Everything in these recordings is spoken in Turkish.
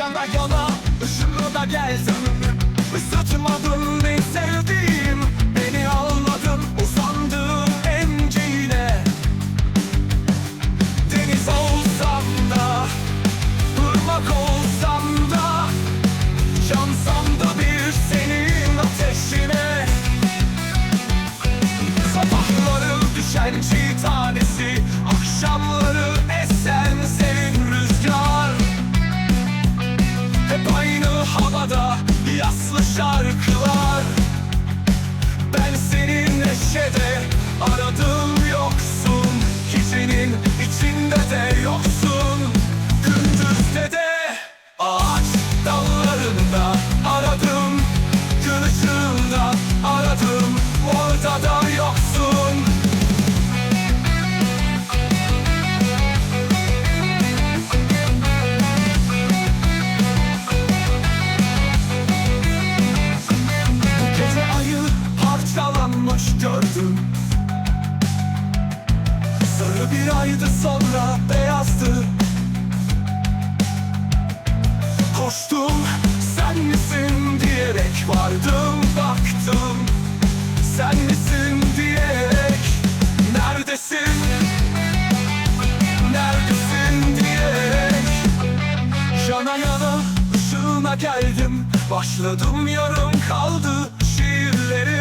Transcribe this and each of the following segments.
Yana yana ışığına geldim Isıtmadın en sevdiğim. Beni almadın uzandığım enciğine Deniz olsam da Irmak olsam da Yansam şarkılar. Ben senin neşede aradım Sarı bir aydı sonra beyazdı. Koştum sen misin? diyerek vardım baktım. Sen misin? diyerek neredesin? Neredesin? diyerek. Yana yana ışığına geldim. Başladım yarım kaldı şiirlerim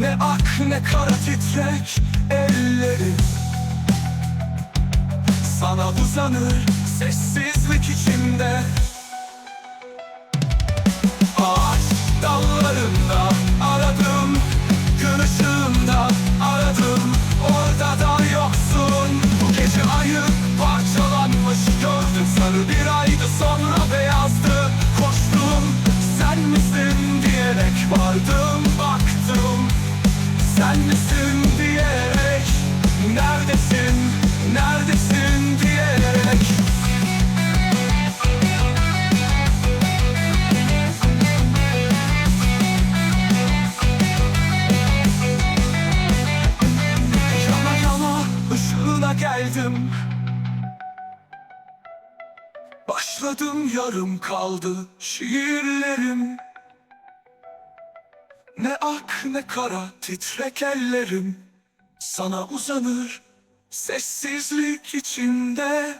Ne ak ne kara titrek ellerim Sana uzanır sessizlik içimde. Ağaç dallarında aradım Gün ışığında aradım. Orada da yoksun. Bu gece ayı parçalanmış gördüm. Sarı bir aydı sonra beyazdı. Koştum sen misin diyerek vardım Sen misin Neredesin, neredesin diyerek? Yana yana ışığına geldim. Başladım yarım kaldı şiirlerim Ne ak ne kara titrek ellerim. Sana uzanır sessizlik içinde